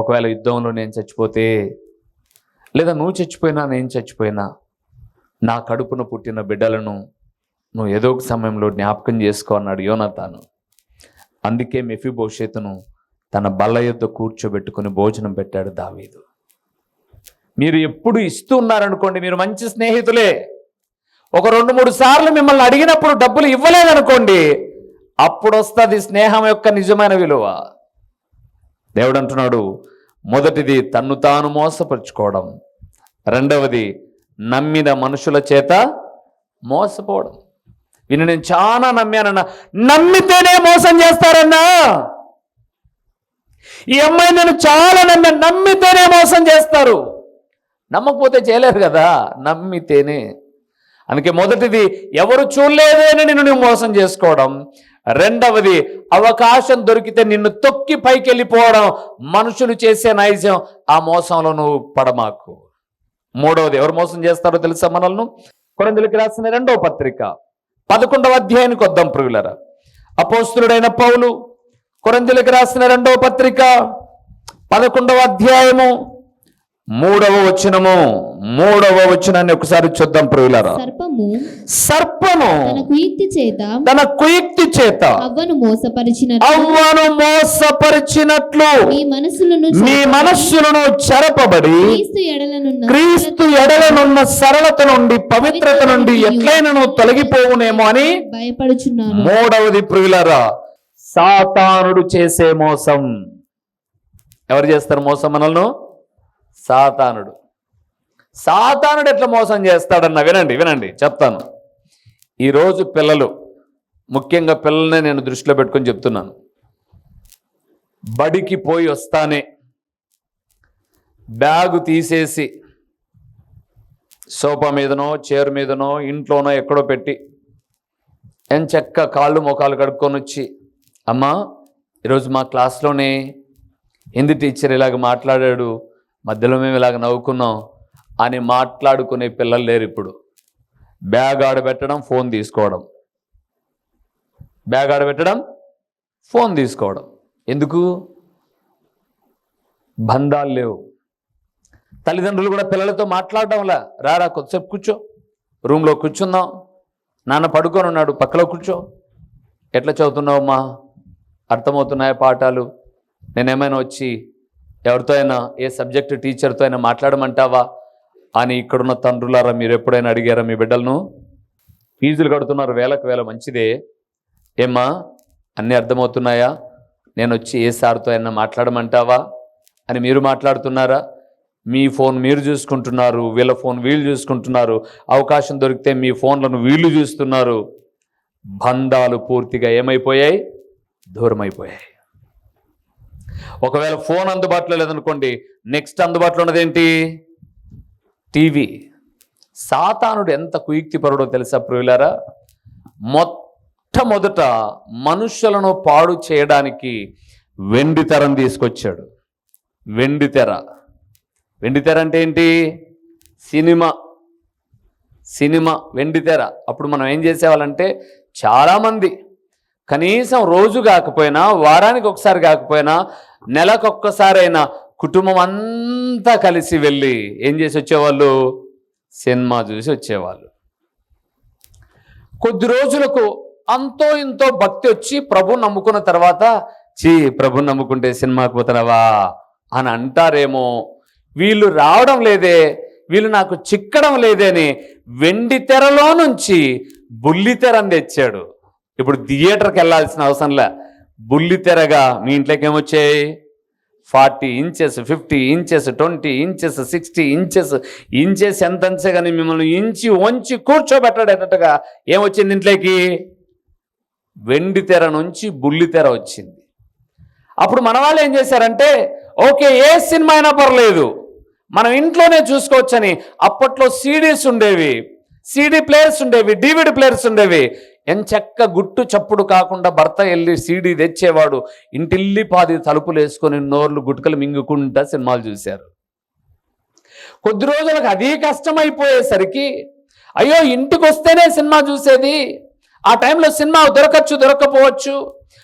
ఒకవేళ యుద్ధంలో నేను చచ్చిపోతే లేదా నువ్వు చచ్చిపోయినా నేను చచ్చిపోయినా నా కడుపున పుట్టిన బిడ్డలను నువ్వు ఏదో ఒక సమయంలో జ్ఞాపకం చేసుకో అన్నాడు యోనతాను. అందుకే మెఫిభవిష్యత్తును తన బల్ల యొద్ద కూర్చోబెట్టుకుని భోజనం పెట్టాడు దావీదు. మీరు ఎప్పుడు ఇస్తూ ఉన్నారనుకోండి మీరు మంచి స్నేహితులే. ఒక రెండు మూడు సార్లు మిమ్మల్ని అడిగినప్పుడు డబ్బులు ఇవ్వలేదనుకోండి అప్పుడు వస్తుంది స్నేహం యొక్క నిజమైన విలువ. దేవుడు అంటున్నాడు మొదటిది తన్ను తాను మోసపరుచుకోవడం రెండవది నమ్మిన మనుషుల చేత మోసపోవడం. విని నేను చాలా నమ్మానన్నా. నమ్మితేనే మోసం చేస్తారన్నా. ఈ అమ్మాయి నేను చాలా నమ్మా నమ్మితేనే మోసం చేస్తారు. నమ్మకపోతే చేయలేరు కదా. నమ్మితేనే. అందుకే మొదటిది ఎవరు చూడలేదని నిన్ను మోసం చేసుకోవడం రెండవది అవకాశం దొరికితే నిన్ను తొక్కి పైకి వెళ్ళిపోవడం మనుషులు చేసే నైజం ఆ మోసంలో నువ్వు పడమాకు. మూడవది ఎవరు మోసం చేస్తారో తెలుసా మనల్ని? కొరందులకి రాసిన రెండవ పత్రిక పదకొండవ అధ్యాయానికి వద్దాం ప్రియులరా. అపోస్తుడైన పౌలు కొరందులకి రాసిన రెండవ పత్రిక పదకొండవ అధ్యాయము మూడవ వచనము మూడవ వచనాన్ని ఒకసారి చూద్దాం ప్రియులరా. సర్పము సర్పము తన కుయుక్తి చేత తన కుయుక్తి చేత అవ్వను మోసపరిచిన అవ్వను మోసపరిచినట్లు మీ మనసులను మీ మనస్సులను చెరపబడి క్రీస్తు ఎడలనున్న క్రీస్తు ఎడలనున్న సరళత నుండి పవిత్రత నుండి ఎట్లయినను తొలగిపోవునేమో అని భయపడుచున్నాను. మూడవది ప్రియులరా సాతానుడు చేసే మోసం. ఎవరు చేస్తారు మోసం మనల్ని? సాతానుడు. సాతానుడు ఎట్లా మోసం చేస్తాడన్న వినండి వినండి చెప్తాను. ఈరోజు పిల్లలు ముఖ్యంగా పిల్లల్ని నేను దృష్టిలో పెట్టుకొని చెప్తున్నాను. బడికి పోయి వస్తానే బ్యాగు తీసేసి సోఫా మీదనో చైర్ మీదనో ఇంట్లోనో ఎక్కడో పెట్టి ఎంచక్క కాళ్ళు మోకాలు కడుక్కొని వచ్చి అమ్మా ఈరోజు మా క్లాస్లోనే హిందీ టీచర్ ఇలాగ మాట్లాడాడు మధ్యలో మేము ఇలాగ నవ్వుకున్నాం అని మాట్లాడుకునే పిల్లలు లేరు ఇప్పుడు. బ్యాగ్ ఆడబెట్టడం ఫోన్ తీసుకోవడం. బ్యాగ్ ఆడబెట్టడం ఫోన్ తీసుకోవడం. ఎందుకు? బంధాలు లేవు. తల్లిదండ్రులు కూడా పిల్లలతో మాట్లాడడంలా రారా కొద్దిసేపు కూర్చో. రూమ్లో కూర్చుందాం. నాన్న పడుకొని ఉన్నాడు పక్కలో కూర్చో. ఎట్లా చదువుతున్నావమ్మా? అర్థమవుతున్నాయా పాఠాలు? నేనేమైనా వచ్చి ఎవరితో అయినా ఏ సబ్జెక్టు టీచర్తో అయినా మాట్లాడమంటావా? అని ఇక్కడున్న తండ్రులారా మీరు ఎప్పుడైనా అడిగారా మీ బిడ్డలను? ఫీజులు కడుతున్నారు వేలకు వేల మంచిదే. ఏమ్మా అన్నీ అర్థమవుతున్నాయా? నేను వచ్చి ఏ సార్తో అయినా మాట్లాడమంటావా? అని మీరు మాట్లాడుతున్నారా? మీ ఫోన్ మీరు చూసుకుంటున్నారు వీళ్ళ ఫోన్ వీళ్ళు చూసుకుంటున్నారు అవకాశం దొరికితే మీ ఫోన్లను వీళ్ళు చూస్తున్నారు. బంధాలు పూర్తిగా ఏమైపోయాయి? దూరం అయిపోయాయి ఒకవేళ ఫోన్ అందుబాటులో లేదనుకోండి నెక్స్ట్ అందుబాటులో ఉన్నది ఏంటి? టీవీ సాతానుడు ఎంత కుయుక్తిపరుడో తెలుసా ప్రియులారా? మొట్టమొదట మనుషులను పాడు చేయడానికి వెండి తెరను తీసుకొచ్చాడు. వెండి తెర. వెండి తెర అంటే ఏంటి? సినిమా. సినిమా వెండి తెర. అప్పుడు మనం ఏం చేసేవాళ్ళంటే చాలామంది కనీసం రోజు కాకపోయినా వారానికి ఒకసారి కాకపోయినా నెలకొక్కసారైనా కుటుంబం అంతా కలిసి వెళ్ళి ఏం చేసి వచ్చేవాళ్ళు? సినిమా చూసి వచ్చేవాళ్ళు. కొద్ది రోజులకు అంతో ఇంతో భక్తి వచ్చి ప్రభు నమ్ముకున్న తర్వాత చీ ప్రభు నమ్ముకుంటే సినిమాకి పోతున్నావా? అని అంటారేమో. వీళ్ళు రావడం లేదే వీళ్ళు నాకు చిక్కడం లేదని వెండి తెరలో నుంచి బుల్లి తెరని తెచ్చాడు. ఇప్పుడు థియేటర్కి వెళ్ళాల్సిన అవసరంలే. బుల్లి తెరగా మీ ఇంట్లోకి ఏమొచ్చాయి? Forty inches fifty inches twenty inches sixty inches inches ఎంత అంచే కానీ మిమ్మల్ని ఇంచి వంచి కూర్చోబెట్టాడేటట్టుగా ఏమొచ్చింది ఇంట్లోకి? వెండి తెర నుంచి బుల్లి తెర వచ్చింది. అప్పుడు మన వాళ్ళు ఏం చేశారంటే ఓకే ఏ సినిమా అయినా పర్లేదు మనం ఇంట్లోనే చూసుకోవచ్చని అప్పట్లో సీడీస్ ఉండేవి సీడీ ప్లేయర్స్ ఉండేవి డివిడి ప్లేయర్స్ ఉండేవి. ఎంచక్క గుట్టు చప్పుడు కాకుండా భర్త వెళ్ళి సీడీ తెచ్చేవాడు. ఇంటిల్లి పాది తలుపులు వేసుకొని నోర్లు గుట్కలు మింగుకుంటా సినిమాలు చూశారు. కొద్ది రోజులకు అదీ కష్టమైపోయేసరికి అయ్యో ఇంటికి వస్తేనే సినిమా చూసేది. ఆ టైంలో సినిమా దొరకచ్చు దొరకపోవచ్చు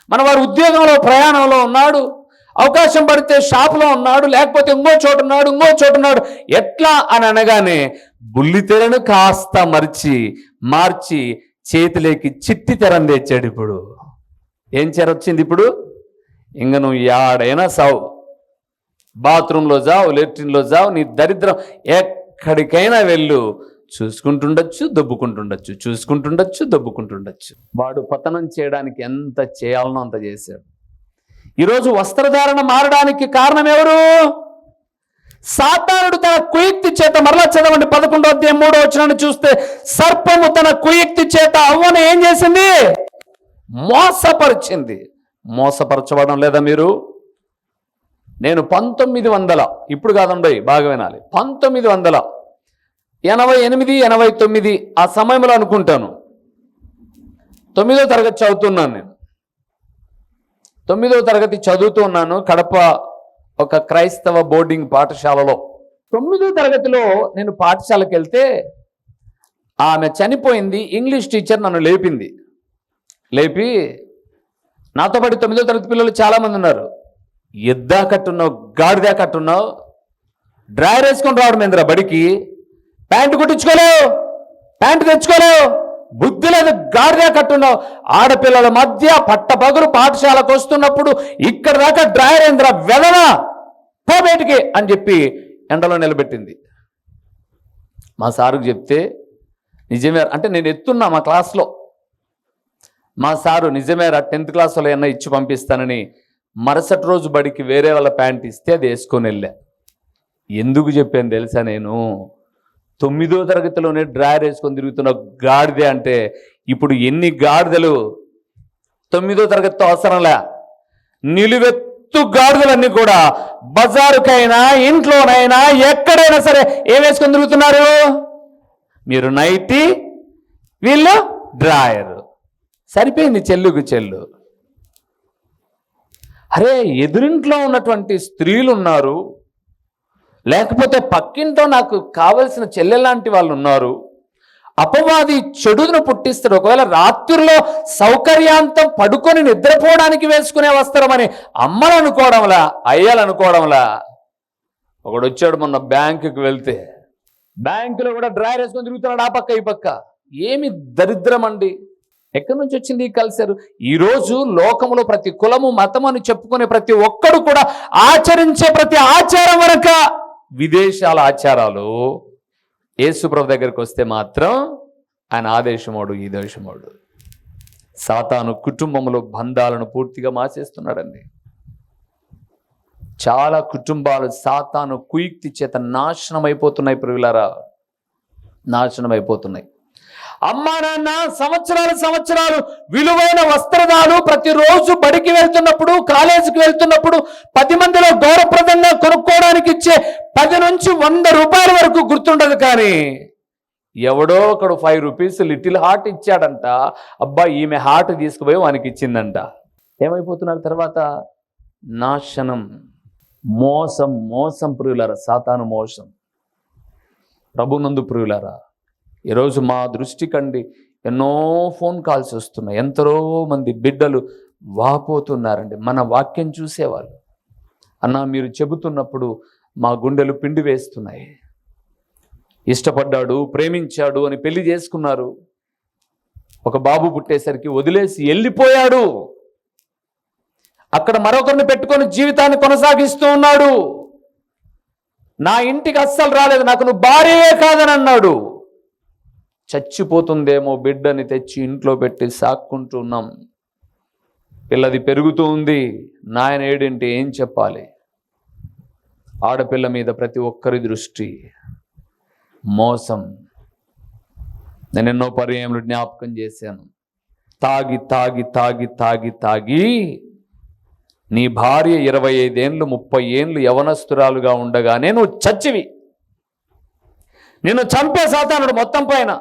మన వారు ఉద్యోగంలో ప్రయాణంలో ఉన్నాడు. అవకాశం పడితే షాపులో ఉన్నాడు లేకపోతే ఇంకో చోట ఉన్నాడు ఇంకో చోట ఉన్నాడు. ఎట్లా అని అనగానే బుల్లితెరను కాస్త మరిచి మార్చి చేతిలోకి చిట్టి తెరం తెచ్చాడు ఇప్పుడు. ఏం చెర వచ్చింది ఇప్పుడు? ఇంక నువ్వు యాడైనా సావు. బాత్రూంలో జావు లెట్రిన్లో జావు నీ దరిద్రం ఎక్కడికైనా వెళ్ళు. చూసుకుంటుండొచ్చు దొబ్బుకుంటుండొచ్చు చూసుకుంటుండొచ్చు దొబ్బుకుంటుండొచ్చు. వాడు పతనం చేయడానికి ఎంత చేయాలనో అంత చేశాడు. ఈరోజు వస్త్రధారణ మారడానికి కారణం ఎవరు? సాతానుడు తన కుయుక్తి చేత మరలా చదవండి. పదకొండో అధ్యాయం మూడో వచ్చినాన్ని చూస్తే సర్పము తన కుయుక్తి చేత అవ్వను ఏం చేసింది? మోసపరిచింది. మోసపరచబడం లేదా మీరు? నేను పంతొమ్మిది వందల. ఇప్పుడు కాదండి బాగా వినాలి. పంతొమ్మిది వందల. ఎనభై ఎనిమిది ఎనభై తొమ్మిది ఆ సమయంలో అనుకుంటాను. తొమ్మిదో తరగతి చదువుతున్నాను నేను. తొమ్మిదో తరగతి చదువుతున్నాను కడప ఒక క్రైస్తవ బోర్డింగ్ పాఠశాలలో. తొమ్మిదో తరగతిలో నేను పాఠశాలకు వెళ్తే ఆమె చనిపోయింది ఇంగ్లీష్ టీచర్ నన్ను లేపింది. లేపి నాతో పాటు తొమ్మిదో తరగతి పిల్లలు చాలామంది ఉన్నారు. ఎద్దా కట్టున్నావు గాడిదా కట్టున్నావు డ్రైవర్ వేసుకొని రావడం ఏందిరా బడికి? ప్యాంటు కుట్టించుకోలేవు ప్యాంటు తెచ్చుకోలేవు. బుద్ధి లేదు గాడిదా కట్టున్నావు. ఆడపిల్లల మధ్య పట్టపగులు పాఠశాలకు వస్తున్నప్పుడు ఇక్కడ దాకా డ్రాయర్ ఏందిరా వెదనా పో బయటికి అని చెప్పి ఎండలో నిలబెట్టింది. మా సారుకు చెప్తే నిజమే అంటే నేను ఎత్తున్నా మా క్లాస్లో. మా సారు నిజమేరా టెన్త్ క్లాస్లో ఏమైనా ఏమన్నా ఇచ్చి పంపిస్తానని మరుసటి రోజు బడికి వేరే వాళ్ళ ప్యాంట్ ఇస్తే అది వేసుకొని వెళ్ళా. ఎందుకు చెప్పాను తెలుసా నేను? తొమ్మిదో తరగతిలోనే డ్రాయర్ వేసుకొని తిరుగుతున్న గాడిదే అంటే ఇప్పుడు ఎన్ని గాడిదలు? తొమ్మిదో తరగతితో అవసరంలే నిలువెత్తు గాడిదలన్నీ కూడా బజారుకైనా ఇంట్లోనైనా ఎక్కడైనా సరే ఏం వేసుకొని తిరుగుతున్నారు? మీరు నైటీ వీళ్ళు డ్రాయర్. సరిపోయింది చెల్లుకు చెల్లు. అరే ఎదురింట్లో ఉన్నటువంటి స్త్రీలు ఉన్నారు లేకపోతే పక్కింటో నాకు కావలసిన చెల్లెలాంటి వాళ్ళు ఉన్నారు. అపవాది చెడును పుట్టిస్తాడు. ఒకవేళ రాత్రుల్లో సౌకర్యాంతం పడుకొని నిద్రపోవడానికి వేసుకునే వస్త్రమని అమ్మలు అనుకోవడంలా అయ్యలు అనుకోవడంలా. ఒకడు వచ్చాడు మొన్న బ్యాంకుకి వెళ్తే. బ్యాంకులో కూడా డ్రైవర్ వేసుకొని తిరుగుతున్నాడు ఆ పక్క ఈ పక్క. ఏమి దరిద్రం అండి. ఎక్కడి నుంచి వచ్చింది ఈ కల్చర్? ఈరోజు లోకంలో లోకములో ప్రతి కులము మతం అని చెప్పుకునే ప్రతి ఒక్కడు కూడా ఆచరించే ప్రతి ఆచారం వరకు విదేశాల ఆచారాలు యేసుప్రభు దగ్గరికి వస్తే మాత్రం ఆయన ఆదేశమోడు ఈ దేశమోడు సాతాను కుటుంబంలో బంధాలను పూర్తిగా మాసేస్తున్నాడండి. చాలా కుటుంబాలు సాతాను కుయుక్తి చేత నాశనం అయిపోతున్నాయి ప్రియులారా. నాశనం అయిపోతున్నాయి అమ్మా నాన్న సంవత్సరాలు సంవత్సరాలు విలువైన వస్త్రదాలు ప్రతిరోజు బడికి వెళ్తున్నప్పుడు కాలేజీకి వెళ్తున్నప్పుడు పది మందిలో గౌరవప్రదంగా కొనుక్కోవడానికి ఇచ్చే పది నుంచి వంద రూపాయల వరకు గుర్తుండదు కానీ. ఎవడో ఒకడు ఫైవ్ రూపీస్ లిటిల్ హార్ట్ ఇచ్చాడంట. అబ్బా ఈమె హార్ట్ తీసుకుపోయి వానికి ఇచ్చిందంట. ఏమైపోతున్నారు తర్వాత? నాశనం మోసం మోసం ప్రియులరా సాతాను మోసం. ప్రభునందు ప్రియులరా ఈరోజు మా దృష్టి కండి ఎన్నో ఫోన్ కాల్స్ వస్తున్నాయి. ఎంతో మంది బిడ్డలు వాపోతున్నారండి. మన వాక్యం చూసేవాళ్ళు. అన్న మీరు చెబుతున్నప్పుడు మా గుండెలు పిండి వేస్తున్నాయి. ఇష్టపడ్డాడు ప్రేమించాడు అని పెళ్ళి చేసుకున్నారు. ఒక బాబు పుట్టేసరికి వదిలేసి వెళ్ళిపోయాడు. అక్కడ మరొకరిని పెట్టుకొని జీవితాన్ని కొనసాగిస్తూ ఉన్నాడు. నా ఇంటికి అస్సలు రాలేదు. నాకు నువ్వు భార్యే కాదని అన్నాడు చచ్చిపోతుందేమో బిడ్డని తెచ్చి ఇంట్లో పెట్టి సాక్కుంటున్నాం. పిల్లది పెరుగుతూ ఉంది. నాయన ఏడింటి ఏం చెప్పాలి? ఆడపిల్ల మీద ప్రతి ఒక్కరి దృష్టి మోసం. నేను ఎన్నో పర్యాయములు జ్ఞాపకం చేశాను. తాగి తాగి తాగి తాగి తాగి నీ భార్య ఇరవై ఐదేండ్లు ముప్పై ఏండ్లు యవనస్తురాలుగా ఉండగానే నువ్వు చచ్చివి. నిన్ను చంపే సాతానుడు మొత్తం పైన.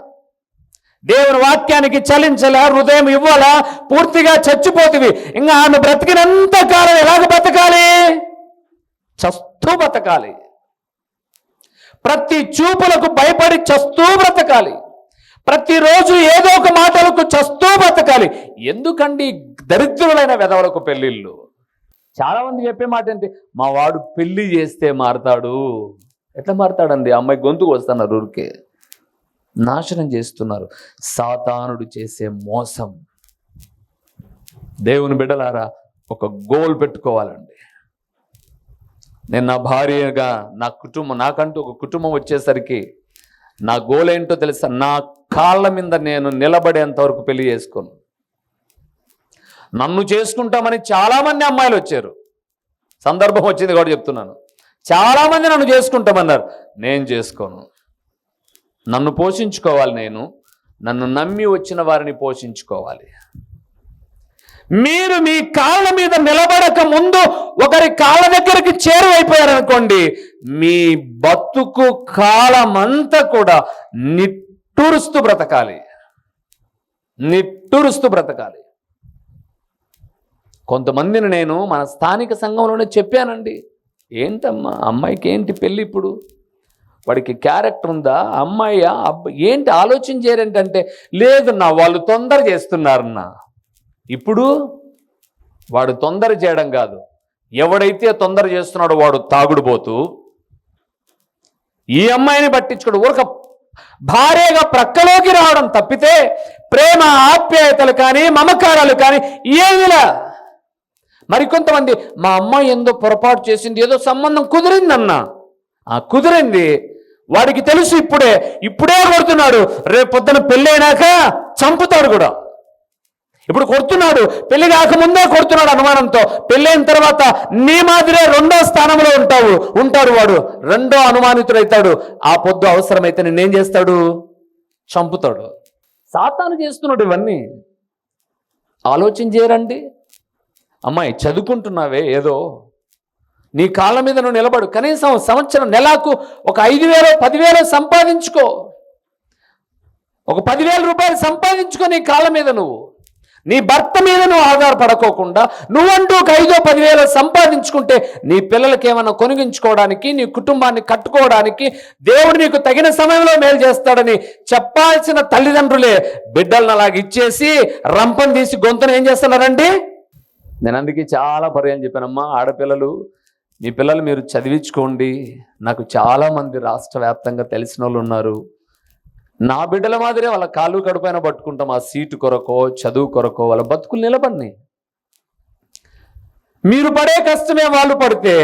దేవుని వాక్యానికి చలించలే హృదయం ఇవ్వాలా? పూర్తిగా చచ్చిపోతుంది ఇంకా ఆమె బ్రతికినంత కాలం ఎలాగ బతకాలి చస్తూ బతకాలి ప్రతి చూపులకు భయపడి చస్తూ బ్రతకాలి. ప్రతిరోజు ఏదో ఒక మాటలకు చస్తూ బతకాలి ఎందుకండి దరిద్రులైన వెధవలకు పెళ్ళిళ్ళు? చాలా మంది చెప్పే మాట ఏంటి? మా వాడు పెళ్ళి చేస్తే మారతాడు. ఎట్లా మారతాడండి? అమ్మాయి గొంతుకు వస్తున్నారు ఊరికే. నాశనం చేస్తున్నారు. సాతానుడు చేసే మోసం. దేవుని బిడ్డలారా ఒక గోల్ పెట్టుకోవాలండి. నేను నా భార్యగా నా కుటుంబం నాకంటూ ఒక కుటుంబం వచ్చేసరికి నా గోల్ ఏంటో తెలుసా? నా కాళ్ళ మీద నేను నిలబడేంత వరకు పెళ్ళి చేసుకోను. నన్ను చేసుకుంటామని చాలామంది అమ్మాయిలు వచ్చారు. సందర్భం వచ్చింది కూడా చెప్తున్నాను. చాలామంది నన్ను చేసుకుంటామన్నారు. నేను చేసుకోను. నన్ను పోషించుకోవాలి నేను. నన్ను నమ్మి వచ్చిన వారిని పోషించుకోవాలి. మీరు మీ కాళ్ళ మీద నిలబడక ముందు ఒకరి కాళ్ళ దగ్గరికి చేరువైపోయారనుకోండి మీ బతుకు కాలమంతా కూడా నిట్టూరుస్తూ బ్రతకాలి. నిట్టూరుస్తూ బ్రతకాలి. కొంతమందిని నేను మన స్థానిక సంఘంలోనే చెప్పానండి. ఏంటమ్మా అమ్మాయికి ఏంటి పెళ్ళి ఇప్పుడు? వాడికి క్యారెక్టర్ ఉందా? అమ్మాయి? అబ్బాయి ఏంటి ఆలోచన చేయరేంటంటే లేదన్నా వాళ్ళు తొందర చేస్తున్నారన్నా. ఇప్పుడు వాడు తొందర చేయడం కాదు. ఎవడైతే తొందర చేస్తున్నాడో వాడు తాగుడుపోతూ ఈ అమ్మాయిని పట్టించుకోడు. ఊరక భార్యగా ప్రక్కలోకి రావడం తప్పితే ప్రేమ ఆప్యాయతలు కానీ మమకారాలు కానీ ఏమిలా మరికొంతమంది మా అమ్మాయి ఏందో పొరపాటు చేసింది ఏదో సంబంధం కుదిరిందన్న. ఆ కుదిరింది వాడికి తెలుసు ఇప్పుడే. ఇప్పుడే కొడుతున్నాడు. రేపు పొద్దున పెళ్ళైనాక చంపుతాడు కూడా. ఇప్పుడు కొడుతున్నాడు. పెళ్ళి కాకముందే కొడుతున్నాడు అనుమానంతో. పెళ్ళైన తర్వాత నీ మాదిరే రెండో స్థానంలో ఉంటావు. ఉంటాడు వాడు. రెండో అనుమానితుడైతాడు. ఆ పొద్దు అవసరమైతే నేనేం చేస్తాడు? చంపుతాడు. సాతాను చేస్తున్నాడు ఇవన్నీ. ఆలోచన చేయరండి అమ్మాయి చదువుకుంటున్నావే ఏదో. నీ కాళ్ళ మీద నువ్వు నిలబడు. కనీసం సంవత్సరం నెలకు ఒక ఐదు వేలు పదివేలు సంపాదించుకో. ఒక పదివేల రూపాయలు సంపాదించుకో నీ కాళ్ళ మీద నువ్వు. నీ భర్త మీద నువ్వు ఆధారపడకోకుండా నువ్వంటూ ఒక ఐదో పదివేలు సంపాదించుకుంటే నీ పిల్లలకి ఏమైనా కొనిగించుకోవడానికి నీ కుటుంబాన్ని కట్టుకోవడానికి దేవుడు నీకు తగిన సమయంలో మేలు చేస్తాడని చెప్పాల్సిన తల్లిదండ్రులే బిడ్డలను అలాగ ఇచ్చేసి రంపం తీసి గొంతును ఏం చేస్తున్నారండి? నేను అందుకే చాలా పర్యాలు చెప్పానమ్మా. ఆడపిల్లలు మీ పిల్లలు మీరు చదివించుకోండి. నాకు చాలామంది రాష్ట్ర వ్యాప్తంగా తెలిసిన వాళ్ళు ఉన్నారు. నా బిడ్డల మాదిరే వాళ్ళ కాళ్ళు కడుపైన పట్టుకుంటాం. ఆ సీటు కొరకో చదువు కొరకో వాళ్ళ బతుకులు నిలబడినాయి. మీరు పడే కష్టమే వాళ్ళు పడితే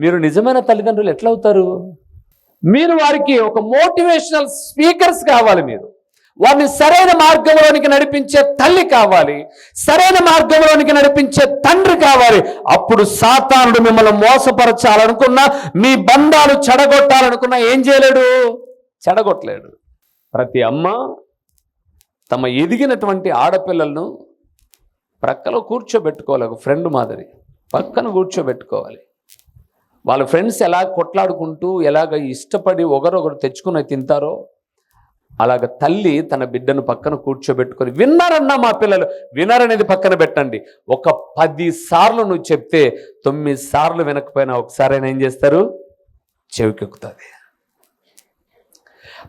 మీరు నిజమైన తల్లిదండ్రులు ఎట్లవుతారు? మీరు వారికి ఒక మోటివేషనల్ స్పీకర్స్ కావాలి మీరు. వారిని సరైన మార్గంలోనికి నడిపించే తల్లి కావాలి సరైన మార్గంలోనికి నడిపించే తండ్రి కావాలి. అప్పుడు సాతానుడు మిమ్మల్ని మోసపరచాలనుకున్నా మీ బంధాలు చెడగొట్టాలనుకున్నా ఏం చేయలేడు? చెడగొట్టలేడు. ప్రతి అమ్మ తమ ఎదిగినటువంటి ఆడపిల్లలను ప్రక్కలో కూర్చోబెట్టుకోవాలి ఒక ఫ్రెండ్ మాదిరి. పక్కన కూర్చోబెట్టుకోవాలి. వాళ్ళ ఫ్రెండ్స్ ఎలా కొట్లాడుకుంటూ ఎలాగ ఇష్టపడి ఒకరొకరు తెచ్చుకుని తింటారో అలాగ తల్లి తన బిడ్డను పక్కన కూర్చోబెట్టుకొని విన్నారన్నా మా పిల్లలు వినారనేది పక్కన పెట్టండి. ఒక పది సార్లు నువ్వు చెప్తే తొమ్మిది సార్లు వినకపోయినా ఒకసారైనా ఏం చేస్తారు? చెవికెక్కుతుంది.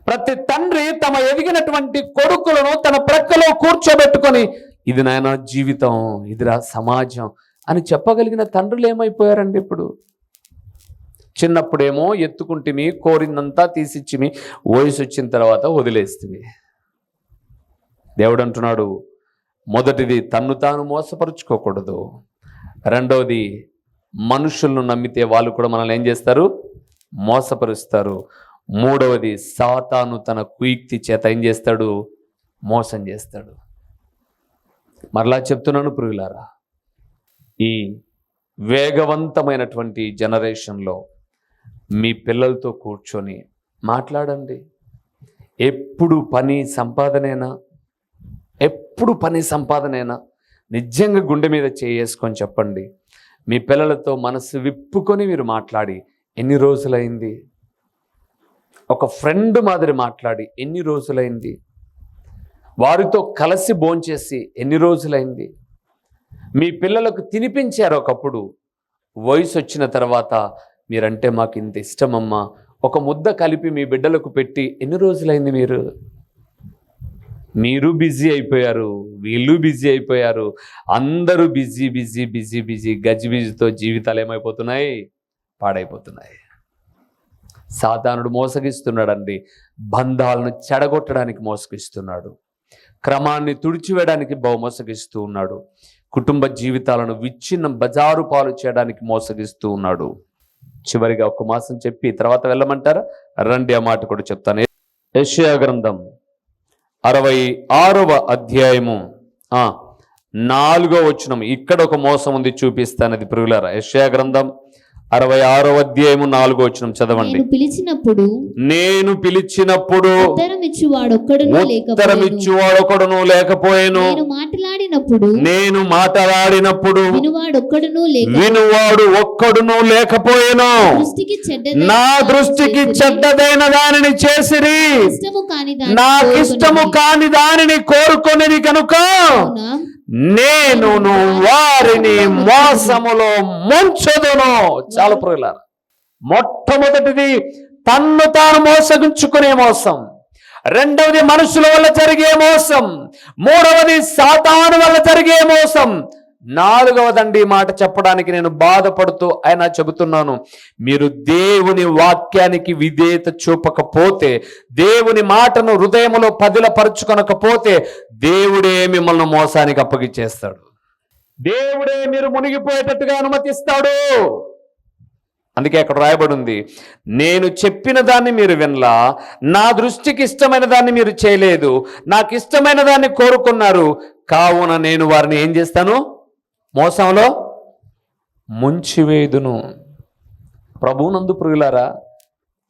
ప్రతి తండ్రి తమ ఎదిగినటువంటి కొడుకులను తన ప్రక్కలో కూర్చోబెట్టుకొని ఇది నాయన జీవితం ఇదిరా సమాజం అని చెప్పగలిగిన తండ్రులు ఏమైపోయారండి ఇప్పుడు? చిన్నప్పుడేమో ఎత్తుకుంటిమి కోరిందంతా తీసిచ్చిమి వయసు వచ్చిన తర్వాత వదిలేస్తుంది దేవుడు అంటున్నాడు మొదటిది తన్ను తాను మోసపరుచుకోకూడదు. రెండవది మనుషులను నమ్మితే వాళ్ళు కూడా మనల్ని ఏం చేస్తారు? మోసపరుస్తారు. మూడవది సాతాను తన కుయుక్తి చేత ఏం చేస్తాడు? మోసం చేస్తాడు. మరలా చెప్తున్నాను పురుగులారా ఈ వేగవంతమైనటువంటి జనరేషన్లో మీ పిల్లలతో కూర్చొని మాట్లాడండి. ఎప్పుడు పని సంపాదనేనా? ఎప్పుడు పని సంపాదనేనా? నిజంగా గుండె మీద చేసుకొని చెప్పండి. మీ పిల్లలతో మనసు విప్పుకొని మీరు మాట్లాడి ఎన్ని రోజులైంది? ఒక ఫ్రెండ్ మాదిరి మాట్లాడి ఎన్ని రోజులైంది? వారితో కలిసి భోంచేసి ఎన్ని రోజులైంది? మీ పిల్లలకు తినిపించారు ఒకప్పుడు. వయసు వచ్చిన తర్వాత మీరంటే మాకు ఇంత ఇష్టమమ్మా. ఒక ముద్ద కలిపి మీ బిడ్డలకు పెట్టి ఎన్ని రోజులైంది మీరు? మీరు బిజీ అయిపోయారు వీళ్ళు బిజీ అయిపోయారు. అందరూ బిజీ బిజీ బిజీ బిజీ గజిబిజితో జీవితాలు ఏమైపోతున్నాయి? పాడైపోతున్నాయి. సాతానుడు మోసగిస్తున్నాడండి. బంధాలను చెడగొట్టడానికి మోసగిస్తున్నాడు. క్రమాన్ని తుడిచివేయడానికి బహుమోసగిస్తూ ఉన్నాడు. కుటుంబ జీవితాలను విచ్ఛిన్నం బజారు పాలు చేయడానికి మోసగిస్తూ ఉన్నాడు. చివరిగా ఒక మాసం చెప్పి తర్వాత వెళ్ళమంటారా? రండి ఆ మాట కూడా చెప్తాను. యెషయా గ్రంథం అరవై ఆరవ అధ్యాయము. ఆ నాలుగో వచనం. ఇక్కడ ఒక మోసం ఉంది చూపిస్తాను అది ప్రియులారా. యెషయా గ్రంథం అరవై ఆరో అధ్యాయము నాలుగో వచనం చదవండి. నేను పిలిచినప్పుడు నేను పిలిచినప్పుడు ఉత్తరం ఇచ్చువాడొక్కడునూ లేకపోయాను. నేను మాట్లాడినప్పుడు నేను మాట్లాడినప్పుడు వినువాడొక్కడునూ వినువాడు ఒక్కడును లేకపోయాను. నా దృష్టికి. చెడ్డదైన దానిని చేసిరి. ఇష్టము కాని దాన్ని నాకిష్టము. కాని దానిని కోరుకొనిది కనుక నేను వారిని మోసములో ముంచదును. చాలా ప్రియులారా మొట్టమొదటిది తన్ను తాను మోసగించుకునే మోసం రెండవది మనుషుల వల్ల జరిగే మోసం మూడవది సాతాను వల్ల జరిగే మోసం నాలుగవదండి మాట చెప్పడానికి నేను బాధపడుతూ ఆయన చెబుతున్నాను. మీరు దేవుని వాక్యానికి విధేయత చూపకపోతే దేవుని మాటను హృదయములో పదిలపరుచుకొనకపోతే దేవుడే మిమ్మల్ని మోసానికి అప్పగిచ్చేస్తాడు దేవుడే మీరు మునిగిపోయేటట్టుగా అనుమతిస్తాడు. అందుకే అక్కడ రాయబడి ఉంది నేను చెప్పిన దాన్ని మీరు వినలా నా దృష్టికి ఇష్టమైన దాన్ని మీరు చేయలేదు నాకు ఇష్టమైన దాన్ని కోరుకున్నారు కావున నేను వారిని ఏం చేస్తాను? మోసంలో ముంచివేదును ప్రభునందు ప్రియులారా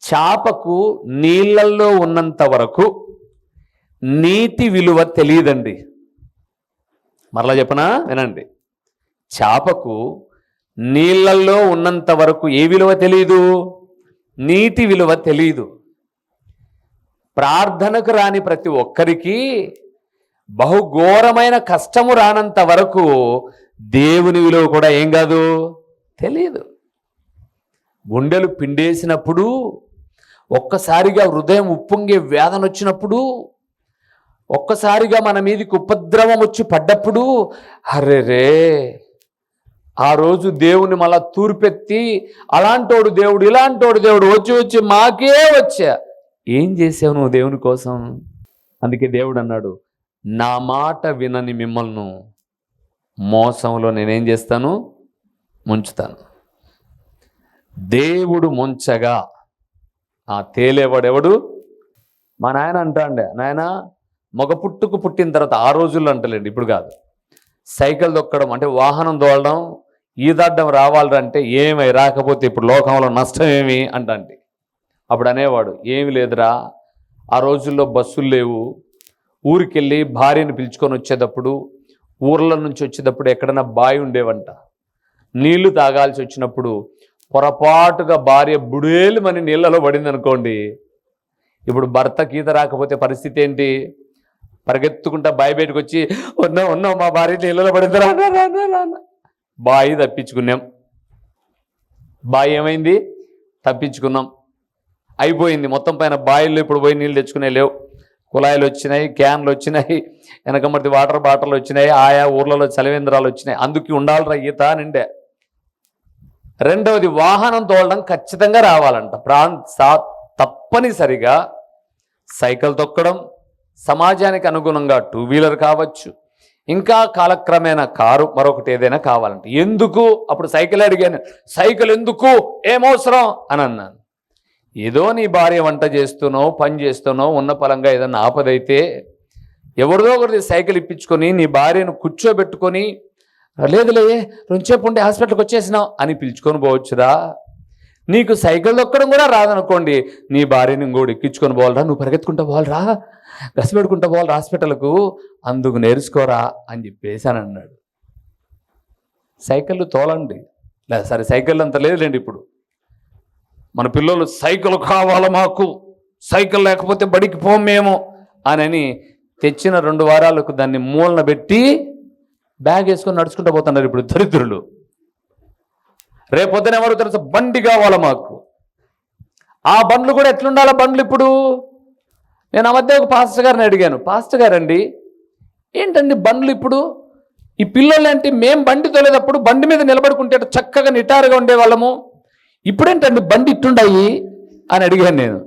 చాపకు నీళ్ళల్లో ఉన్నంత వరకు నీటి విలువ తెలియదండి. మరలా చెప్పనా? వినండి. చాపకు నీళ్ళల్లో ఉన్నంత వరకు ఏ విలువ తెలియదు నీటి విలువ తెలియదు ప్రార్థనకు రాని ప్రతి ఒక్కరికి బహుఘోరమైన కష్టము రానంత వరకు దేవుని విలువ కూడా ఏం కాదు? తెలియదు గుండెలు పిండేసినప్పుడు ఒక్కసారిగా హృదయం ఉప్పొంగే వేదన వచ్చినప్పుడు ఒక్కసారిగా మన మీదకి ఉపద్రవం వచ్చి పడ్డప్పుడు అరెరే ఆ రోజు దేవుని మళ్ళా తూర్పెత్తి అలాంటోడు దేవుడు ఇలాంటోడు దేవుడు వచ్చి వచ్చి మాకే వచ్చా. ఏం చేసావు నువ్వు దేవుని కోసం? అందుకే దేవుడు అన్నాడు నా మాట వినని మిమ్మల్ని. మోసంలో నేనేం చేస్తాను? ముంచుతాను. దేవుడు ముంచగా ఆ తేలేవాడెవడు? మా నాయన అంటాండే నాయన మగ పుట్టుకు పుట్టిన తర్వాత ఆ రోజుల్లో అంటలేండి ఇప్పుడు కాదు. సైకిల్ దొక్కడం అంటే వాహనం తోలడం ఈదాడ్డం రావాలంటే ఏమై రాకపోతే ఇప్పుడు లోకంలో నష్టం ఏమి? అంటే అప్పుడు అనేవాడు ఏమి లేదురా ఆ రోజుల్లో బస్సులు లేవు. ఊరికెళ్ళి భార్యను పిలుచుకొని వచ్చేటప్పుడు ఊర్ల నుంచి వచ్చేటప్పుడు ఎక్కడైనా బావి ఉండేవంట. నీళ్ళు తాగాల్సి వచ్చినప్పుడు పొరపాటుగా భార్య బుడేలు మని నీళ్ళలో పడింది అనుకోండి ఇప్పుడు భర్త గీత రాకపోతే పరిస్థితి ఏంటి? పరిగెత్తుకుంటా బావి బయటకు వచ్చి ఉన్నా ఉన్నావు మా భార్య నీళ్ళలో పడింది రానా రానా రానా బావి తప్పించుకున్నాం. బావి ఏమైంది? తప్పించుకున్నాం. అయిపోయింది. మొత్తం పైన బాయిల్లో ఇప్పుడు పోయి నీళ్ళు తెచ్చుకునే లేవు. కుళాయిలు వచ్చినాయి క్యాన్లు వచ్చినాయి వెనకమర్తి వాటర్ బాటిల్ వచ్చినాయి ఆయా ఊర్లలో చలివేంద్రాలు వచ్చినాయి అందుకు ఉండాలిరా ఈత నిండే. రెండవది వాహనం తోలడం ఖచ్చితంగా రావాలంట. ప్రాం తప్పనిసరిగా సైకిల్ తొక్కడం సమాజానికి అనుగుణంగా టూ వీలర్ కావచ్చు ఇంకా కాలక్రమేణా కారు మరొకటి ఏదైనా కావాలంటే. ఎందుకు? అప్పుడు సైకిల్ అడిగాను. సైకిల్ ఎందుకు ఏమవసరం? అని అన్నాను ఏదో నీ భార్య వంట చేస్తున్నావు పని చేస్తున్నావు ఉన్న పలంగా ఏదన్నా ఆపదైతే ఎవరిదో ఒకరిది సైకిల్ ఇప్పించుకొని నీ భార్యను కూర్చోబెట్టుకొని లేదులే రెంచేపు ఉండి హాస్పిటల్కి వచ్చేసినావు అని పిలుచుకొని పోవచ్చురా. నీకు సైకిల్ దొక్కడం కూడా రాదనుకోండి. నీ భార్యని ఇంకోటి ఎక్కించుకొని పోవాలరా నువ్వు పరిగెత్తుకుంటా పోవాలరా గసి పెట్టుకుంటా పోవాలి హాస్పిటల్కు అందుకు నేర్చుకోరా అని చెప్పేసి అని అన్నాడు. సైకిళ్ళు తోలండి. సరే సైకిల్ అంత లేదులేండి ఇప్పుడు. మన పిల్లలు సైకిల్ కావాలి మాకు? సైకిల్ లేకపోతే బడికి పోం మేము అని తెచ్చిన రెండు వారాలకు దాన్ని మూలన పెట్టి బ్యాగ్ వేసుకొని నడుచుకుంటూ పోతున్నారు ఇప్పుడు దరిద్రులు. రేపొద్దున ఎవరు తెలుసు? బండి కావాలి మాకు? ఆ బండ్లు కూడా ఎట్లుండాలి బండ్లు ఇప్పుడు? నేను ఆ మధ్య ఒక పాస్టర్ గారిని అడిగాను. పాస్టర్ గారండి ఏంటండి బండ్లు ఇప్పుడు? ఈ పిల్లలు అంటే మేం బండి తోలేటప్పుడు బండి మీద నిలబడుకుంటే చక్కగా నిటారుగా ఉండేవాళ్ళము. ఇప్పుడేంటండి బండి ఇట్టుండయి అని అడిగాను నేను.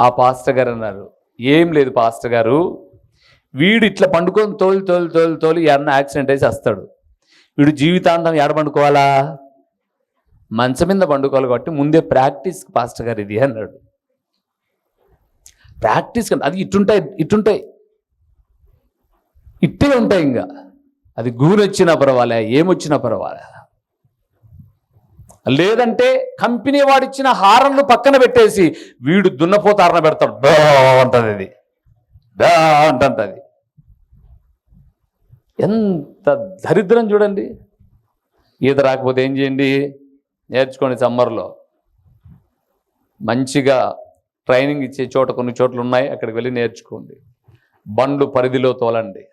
ఆ పాస్టర్ గారు అన్నారు ఏం లేదు పాస్టర్ గారు వీడు ఇట్లా పండుకొని తోలు తోలు తోలు తోలు ఎన్న యాక్సిడెంట్ వేసి వస్తాడు వీడు జీవితాంతం ఎడ పండుకోవాలా? మంచం మీద పండుకోవాలి కాబట్టి ముందే ప్రాక్టీస్ పాస్టర్ గారు ఇది అన్నాడు. ప్రాక్టీస్ కంటే అది ఇట్టుంటాయి ఇట్టుంటాయి. ఇట్టే ఉంటాయి ఇంకా. అది గూనొచ్చినా పర్వాలే ఏమొచ్చినా పర్వాలే. లేదంటే కంపెనీ వాడిచ్చిన హారన్లు పక్కన పెట్టేసి వీడు దున్నపోతారన పెడతాడు. డా అంటది అది డా అంటది. ఎంత దరిద్రం చూడండి. ఈత రాకపోతే ఏం చేయండి? నేర్చుకోండి సమ్మర్లో. మంచిగా ట్రైనింగ్ ఇచ్చే చోట కొన్ని చోట్లు ఉన్నాయి అక్కడికి వెళ్ళి నేర్చుకోండి. బండ్లు పరిధిలో తోలండి.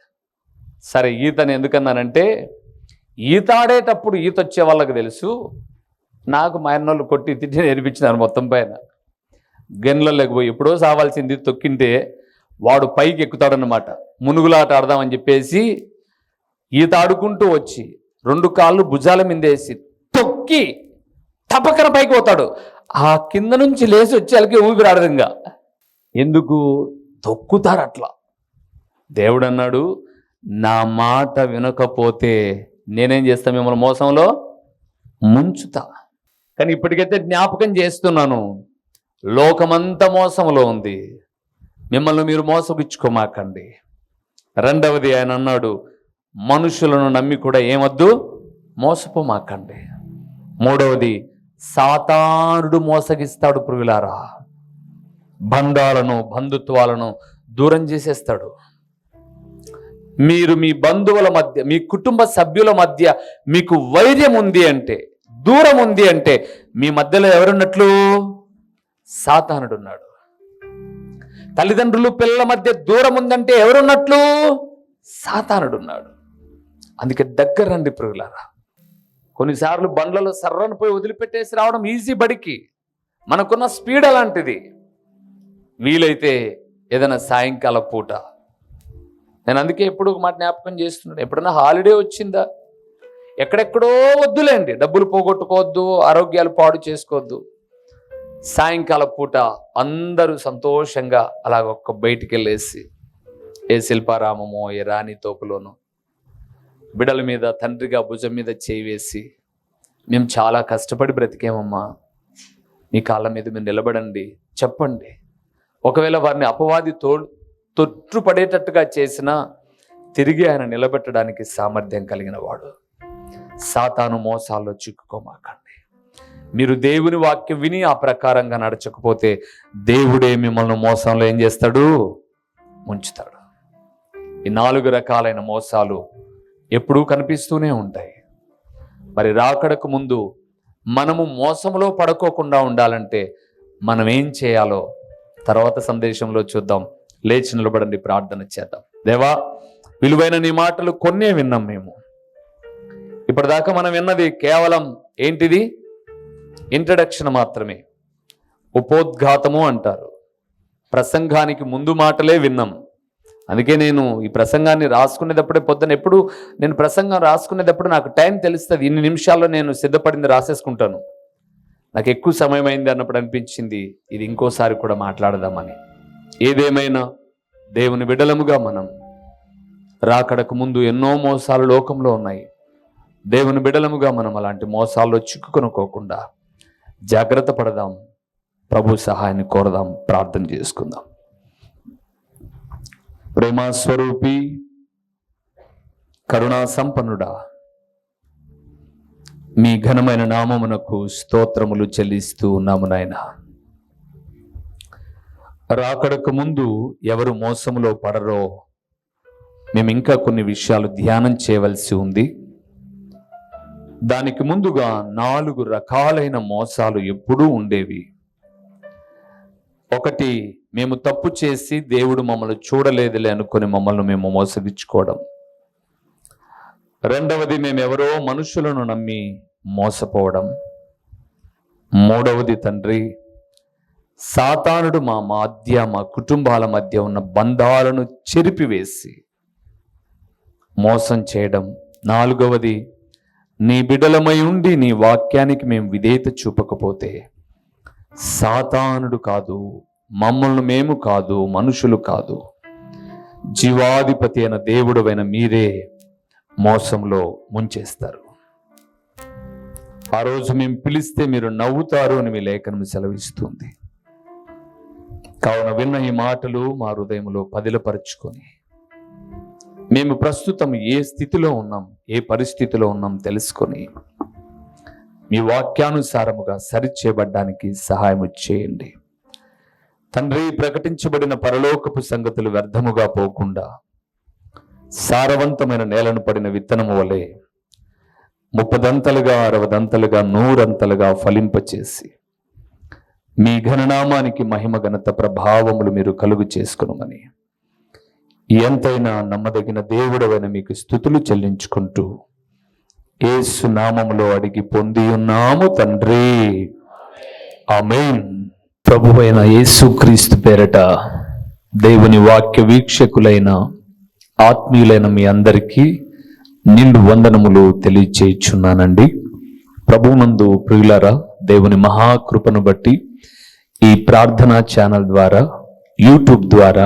సరే ఈతని ఎందుకన్నానంటే ఈత ఆడేటప్పుడు ఈత వచ్చే వాళ్ళకి తెలుసు నాకు మా అన్నోళ్ళు కొట్టి తిట్టి నేర్పించినారు మొత్తం పైన. గెన్లలోకి పోయి ఎప్పుడో సావాల్సింది తొక్కింటే వాడు పైకి ఎక్కుతాడనమాట మునుగులాట ఆడదామని చెప్పేసి ఈత ఆడుకుంటూ వచ్చి రెండు కాళ్ళు భుజాల మీదేసి తొక్కి తపకన పైకి పోతాడు. ఆ కింద నుంచి లేచి వచ్చి వాళ్ళకి ఇంకా ఎందుకు? తొక్కుతారు అట్లా. దేవుడు అన్నాడు నా మాట వినకపోతే నేనేం చేస్తా మిమ్మల్ని మోసంలో? ముంచుతా. కానీ ఇప్పటికైతే జ్ఞాపకం చేస్తున్నాను. లోకమంతా మోసంలో ఉంది. మిమ్మల్ని మీరు మోసపుచ్చుకోమాకండి. రెండవది ఆయన అన్నాడు మనుషులను నమ్మి కూడా ఏమొద్దు? మోసపోమాకండి. మూడవది సాతానుడు మోసగిస్తాడు పురుగులారా బంధాలను బంధుత్వాలను దూరం చేసేస్తాడు. మీరు మీ బంధువుల మధ్య మీ కుటుంబ సభ్యుల మధ్య మీకు వైర్యం ఉంది అంటే దూరం ఉంది అంటే మీ మధ్యలో ఎవరున్నట్లు? సాతానుడు ఉన్నాడు తల్లిదండ్రులు పిల్లల మధ్య దూరం ఉందంటే ఎవరున్నట్లు? సాతానుడు ఉన్నాడు అందుకే దగ్గర రండి పురుగులారా కొన్నిసార్లు బండ్లలో సర్రను పోయి వదిలిపెట్టేసి రావడం ఈజీ బడికి. మనకున్న స్పీడ్ అలాంటిది. వీలైతే ఏదైనా సాయంకాల పూట. నేను అందుకే ఎప్పుడు ఒక మాట జ్ఞాపకం చేస్తున్నాను. ఎప్పుడైనా హాలిడే వచ్చిందా? ఎక్కడెక్కడో వద్దులేండి. డబ్బులు పోగొట్టుకోవద్దు ఆరోగ్యాలు పాడు చేసుకోవద్దు. సాయంకాల పూట అందరూ సంతోషంగా అలాగ ఒక్క బయటికి వెళ్ళేసి ఏ శిల్పారామమో ఏ రాణి తోపులోనో బిడల మీద తండ్రిగా భుజం మీద చేయి వేసి మేము చాలా కష్టపడి బ్రతికేమమ్మా. మీ కాళ్ళ మీద మీరు నిలబడండి. చెప్పండి. ఒకవేళ వారిని అపవాది తో తొట్టు పడేటట్టుగా చేసినా తిరిగి ఆయన నిలబెట్టడానికి సామర్థ్యం కలిగిన వాడు. సాతాను మోసాల్లో చిక్కుకోమాకండి. మీరు దేవుని వాక్యం విని ఆ ప్రకారంగా నడచకపోతే దేవుడే మిమ్మల్ని మోసంలో ఏం చేస్తాడు? ముంచుతాడు. ఈ నాలుగు రకాలైన మోసాలు ఎప్పుడూ కనిపిస్తూనే ఉంటాయి. మరి రాకడకు ముందు మనము మోసంలో పడుకోకుండా ఉండాలంటే మనం ఏం చేయాలో తర్వాత సందేశంలో చూద్దాం. లేచి నిలబడండి ప్రార్థన చేద్దాం. దేవా విలువైన నీ మాటలు కొన్నే విన్నాం మేము. ఇప్పటిదాకా మనం విన్నది కేవలం ఏంటిది? ఇంట్రడక్షన్ మాత్రమే. ఉపోద్ఘాతము అంటారు. ప్రసంగానికి ముందు మాటలే విన్నాం. అందుకే నేను ఈ ప్రసంగాన్ని రాసుకునేటప్పుడే పొద్దున ఎప్పుడు నేను ప్రసంగం రాసుకునేటప్పుడు నాకు టైం తెలుస్తుంది. ఇన్ని నిమిషాల్లో నేను సిద్ధపడింది రాసేసుకుంటాను. నాకు ఎక్కువ సమయం అయింది అన్నప్పుడు అనిపించింది ఇది ఇంకోసారి కూడా మాట్లాడదామని. ఏదేమైనా దేవుని బిడ్డలముగా మనం రాకడకు ముందు ఎన్నో మోసాలు లోకంలో ఉన్నాయి. దేవుని బిడలముగా మనం అలాంటి మోసాల్లో చిక్కుకొనుకోకుండా జాగ్రత్త పడదాం. ప్రభు సహాయాన్ని కోరదాం. ప్రార్థన చేసుకుందాం. ప్రేమస్వరూపి కరుణా సంపన్నుడా మీ ఘనమైన నామమునకు స్తోత్రములు చెల్లిస్తూ ఉన్నాము నాయన. రాకడకు ముందు ఎవరు మోసములో పడరో మేము ఇంకా కొన్ని విషయాలు ధ్యానం చేయవలసి ఉంది. దానికి ముందుగా నాలుగు రకాలైన మోసాలు ఎప్పుడూ ఉండేవి. ఒకటి మేము తప్పు చేసి దేవుడు మమ్మల్ని చూడలేదులే అనుకుని మమ్మల్ని మేము మోసగించుకోవడం. రెండవది మేము ఎవరో మనుషులను నమ్మి మోసపోవడం. మూడవది తండ్రి సాతానుడు మా మధ్య మా కుటుంబాల మధ్య ఉన్న బంధాలను చెరిపివేసి మోసం చేయడం. నాలుగవది నీ బిడలమై ఉండి నీ వాక్యానికి మేము విధేయత చూపకపోతే సాతానుడు కాదు మమ్మల్ని మేము కాదు మనుషులు కాదు. జీవాధిపతి అయిన దేవుడవైన మీరే మోసంలో ముంచేస్తారు. ఆ రోజు మేము పిలిస్తే మీరు నవ్వుతారు అని మీ లేఖనం సెలవిస్తుంది. కావున విన్న ఈ మాటలు మా హృదయంలో పదిలపరుచుకొని మేము ప్రస్తుతం ఏ స్థితిలో ఉన్నాం ఏ పరిస్థితిలో ఉన్నాం తెలుసుకొని మీ వాక్యానుసారముగా సరిచేయబడ్డానికి సహాయం చేయండి. తండ్రి ప్రకటించబడిన పరలోకపు సంగతులు వ్యర్థముగా పోకుండా సారవంతమైన నేలను పడిన విత్తనము వలె ముప్పదంతలుగా అరవదంతలుగా నూరంతలుగా ఫలింపచేసి మీ ఘననామానికి మహిమ ఘనత ప్రభావములు మీరు కలుగు చేసుకునమని ఎంతైనా నమ్మదగిన దేవుడవైన మీకు స్థుతులు చెల్లించుకుంటూ ఏసు నామములో అడిగి పొంది ఉన్నాము తండ్రి. ఆమేన్. ప్రభువైన యేసుక్రీస్తు పేరట దేవుని వాక్య వీక్షకులైన ఆత్మీయులైన మీ అందరికీ నిండు వందనములు తెలియచేయుచున్నానండి. ప్రభునందు ప్రియులారా దేవుని మహాకృపను బట్టి ఈ ప్రార్థనా ఛానల్ ద్వారా యూట్యూబ్ ద్వారా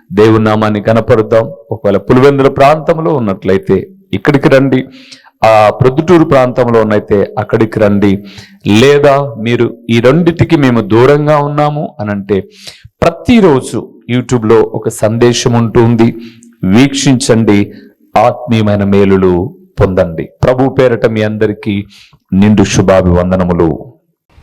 దేవుని నామాన్ని కనపరుద్దాం ఒకవేళ పులివెందుల ప్రాంతంలో ఉన్నట్లయితే ఇక్కడికి రండి. ఆ ప్రొద్దుటూరు ప్రాంతంలో ఉన్నైతే అక్కడికి రండి. లేదా మీరు ఈ రెండిటికి మేము దూరంగా ఉన్నాము అనంటే ప్రతిరోజు యూట్యూబ్లో ఒక సందేశం ఉంటుంది. వీక్షించండి. ఆత్మీయమైన మేలులు పొందండి. ప్రభు పేరట మీ అందరికీ నిండు శుభాభివందనములు.